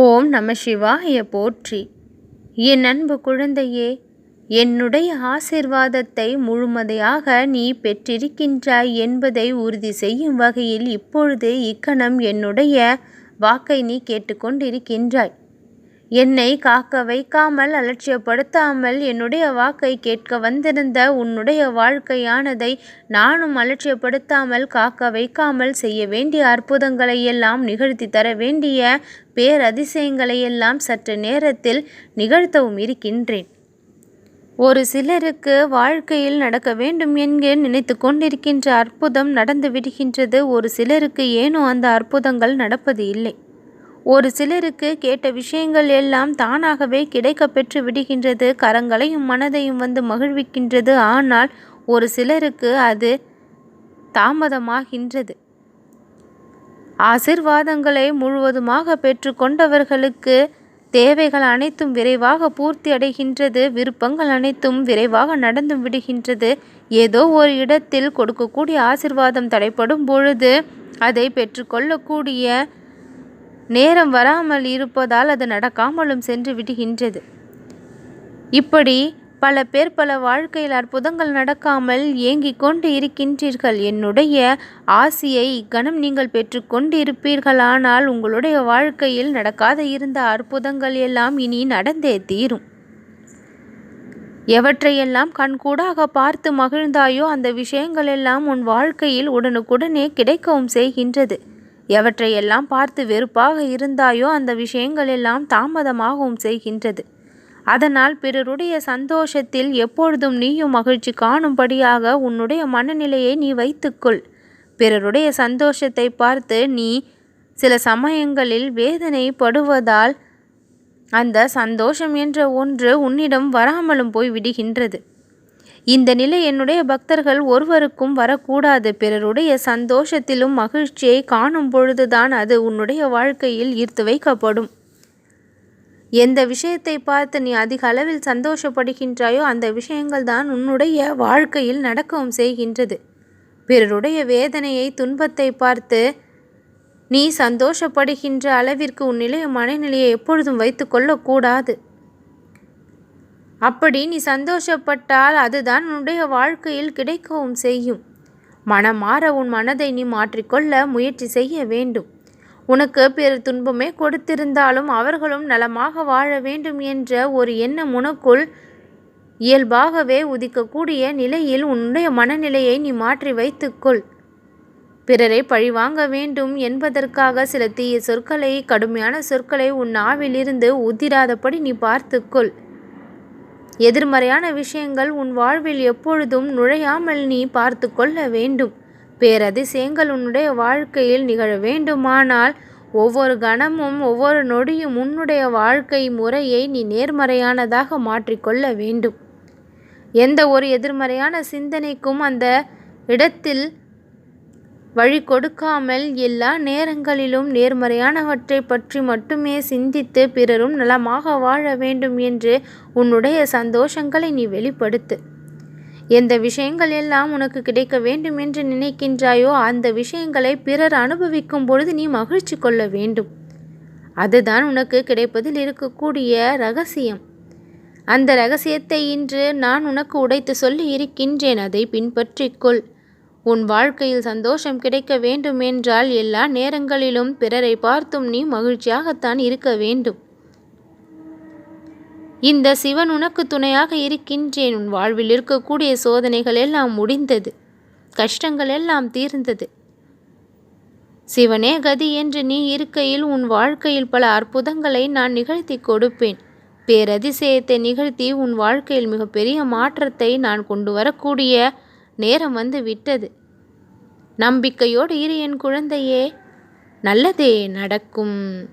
ஓம் நம சிவாய போற்றி. என் அன்பு குழந்தையே என்னுடைய ஆசிர்வாதத்தை முழுமதையாக நீ பெற்றிருக்கின்றாய் என்பதை உறுதி செய்யும் வகையில் இப்பொழுது இக்கணம் என்னுடைய வாக்கை நீ கேட்டுக்கொண்டிருக்கின்றாய். என்னை காக்க வைக்காமல் அலட்சியப்படுத்தாமல் என்னுடைய வாக்கை கேட்க வந்திருந்த உன்னுடைய வாழ்க்கையானதை நானும் அலட்சியப்படுத்தாமல் காக்க வைக்காமல் செய்ய வேண்டிய அற்புதங்களை எல்லாம் நிகழ்த்தி தர வேண்டிய பேரதிசயங்களை எல்லாம் சற்று நேரத்தில் நிகழ்த்தவும் இருக்கின்றேன். ஒரு சிலருக்கு வாழ்க்கையில் நடக்க வேண்டும் என்க நினைத்து கொண்டிருக்கின்ற அற்புதம் நடந்து விடுகின்றது. ஒரு சிலருக்கு ஏனோ அந்த அற்புதங்கள் நடப்பது இல்லை. ஒரு சிலருக்கு கேட்ட விஷயங்கள் எல்லாம் தானாகவே கிடைக்க பெற்று விடுகின்றது கரங்களையும் மனதையும் வந்து மகிழ்விக்கின்றது. ஆனால் ஒரு சிலருக்கு அது தாமதமாகின்றது. ஆசிர்வாதங்களை முழுவதுமாக பெற்று கொண்டவர்களுக்கு தேவைகள் அனைத்தும் விரைவாக பூர்த்தி அடைகின்றது விருப்பங்கள் அனைத்தும் விரைவாக நடந்தும் விடுகின்றது. ஏதோ ஒரு இடத்தில் கொடுக்கக்கூடிய ஆசிர்வாதம் தடைப்படும் பொழுது அதை பெற்றுக்கொள்ளக்கூடிய நேரம் வராமல் இருப்பதால் அது நடக்காமலும் சென்று விடுகின்றது. இப்படி பல பேர் பல வாழ்க்கையில் அற்புதங்கள் நடக்காமல் ஏங்கிக் கொண்டு இருக்கின்றீர்கள். என்னுடைய ஆசியை இக்கணம் நீங்கள் பெற்றுக்கொண்டு இருப்பீர்களானால் உங்களுடைய வாழ்க்கையில் நடக்காத இருந்த அற்புதங்கள் எல்லாம் இனி நடந்தே தீரும். எவற்றையெல்லாம் கண்கூடாக பார்த்து மகிழ்ந்தாயோ அந்த விஷயங்கள் எல்லாம் உன் வாழ்க்கையில் உடனுக்குடனே கிடைக்கவும் செய்கின்றது. எவற்றையெல்லாம் பார்த்து வெறுப்பாக இருந்தாயோ அந்த விஷயங்கள் எல்லாம் தாமதமாகவும் செய்கின்றது. அதனால் பிறருடைய சந்தோஷத்தில் எப்பொழுதும் நீயும் மகிழ்ச்சி காணும்படியாக உன்னுடைய மனநிலையை நீ வைத்துக்கொள். பிறருடைய சந்தோஷத்தை பார்த்து நீ சில சமயங்களில் வேதனைப்படுவதால் அந்த சந்தோஷம் என்ற ஒன்று உன்னிடம் வராமலும் போய் விடுகின்றது. இந்த நிலை என்னுடைய பக்தர்கள் ஒருவருக்கும் வரக்கூடாது. பிறருடைய சந்தோஷத்திலும் மகிழ்ச்சியை காணும் பொழுதுதான் அது உன்னுடைய வாழ்க்கையில் ஈர்த்து வைக்கப்படும். எந்த விஷயத்தை பார்த்து நீ அதிக அளவில் சந்தோஷப்படுகின்றாயோ அந்த விஷயங்கள் தான் உன்னுடைய வாழ்க்கையில் நடக்கவும் செய்கின்றது. பிறருடைய வேதனையை துன்பத்தை பார்த்து நீ சந்தோஷப்படுகின்ற அளவிற்கு உன் நிலைய மனநிலையை எப்பொழுதும் வைத்து கொள்ளக்கூடாது. அப்படி நீ சந்தோஷப்பட்டால் அதுதான் உன்னுடைய வாழ்க்கையில் கிடைக்கவும் செய்யும். மனமாற உன் மனதை நீ மாற்றிக்கொள்ள முயற்சி செய்ய வேண்டும். உனக்கு பிற துன்பமே கொடுத்திருந்தாலும் அவர்களும் நலமாக வாழ வேண்டும் என்ற ஒரு எண்ணம் உனக்குள் இயல்பாகவே உதிக்கக்கூடிய நிலையில் உன்னுடைய மனநிலையை நீ மாற்றி வைத்துக்கொள். பிறரை பழிவாங்க வேண்டும் என்பதற்காக சில தீய சொற்களை கடுமையான சொற்களை உன் நாவிலிருந்து உதிராதபடி நீ பார்த்துக்கொள். எதிர்மறையான விஷயங்கள் உன் வாழ்வில் எப்பொழுதும் நுழையாமல் நீ பார்த்து கொள்ள வேண்டும். பேரதிசயங்கள் உன்னுடைய வாழ்க்கையில் நிகழ வேண்டுமானால் ஒவ்வொரு கணமும் ஒவ்வொரு நொடியும் உன்னுடைய வாழ்க்கை முறையை நீ நேர்மறையானதாக மாற்றிக்கொள்ள வேண்டும். எந்த ஒரு எதிர்மறையான சிந்தனைக்கும் அந்த இடத்தில் வழி கொடுக்காமல் எல்லா நேரங்களிலும் நேர்மறையானவற்றை பற்றி மட்டுமே சிந்தித்து பிறரும் நலமாக வாழ வேண்டும் என்று உன்னுடைய சந்தோஷங்களை நீ வெளிப்படுத்து. எந்த விஷயங்கள் எல்லாம் உனக்கு கிடைக்க வேண்டும் என்று நினைக்கின்றாயோ அந்த விஷயங்களை பிறர் அனுபவிக்கும் பொழுது நீ மகிழ்ச்சி கொள்ள வேண்டும். அதுதான் உனக்கு கிடைப்பதில் இருக்கக்கூடிய ரகசியம். அந்த ரகசியத்தை இன்று நான் உனக்கு உடைத்து சொல்லி இருக்கின்றேன் அதை பின்பற்றிக்கொள் உன் வாழ்க்கையில் சந்தோஷம் கிடைக்க வேண்டும் என்றால் எல்லா நேரங்களிலும் பிறரை பார்த்தும் நீ மகிழ்ச்சியாகத்தான் இருக்க வேண்டும். இந்த சிவன் உனக்கு துணையாக இருக்கின்றேன். உன் வாழ்வில் இருக்கக்கூடிய சோதனைகள் எல்லாம் முடிந்தது. கஷ்டங்கள் எல்லாம் தீர்ந்தது. சிவனே கதி என்று நீ இருக்கையில் உன் வாழ்க்கையில் பல அற்புதங்களை நான் நிகழ்த்தி கொடுப்பேன். பேரதிசயத்தை நிகழ்த்தி உன் வாழ்க்கையில் மிகப்பெரிய மாற்றத்தை நான் கொண்டு வரக்கூடிய நேரம் வந்து விட்டது. நம்பிக்கையோடு இரு என் குழந்தையே நல்லதே நடக்கும்.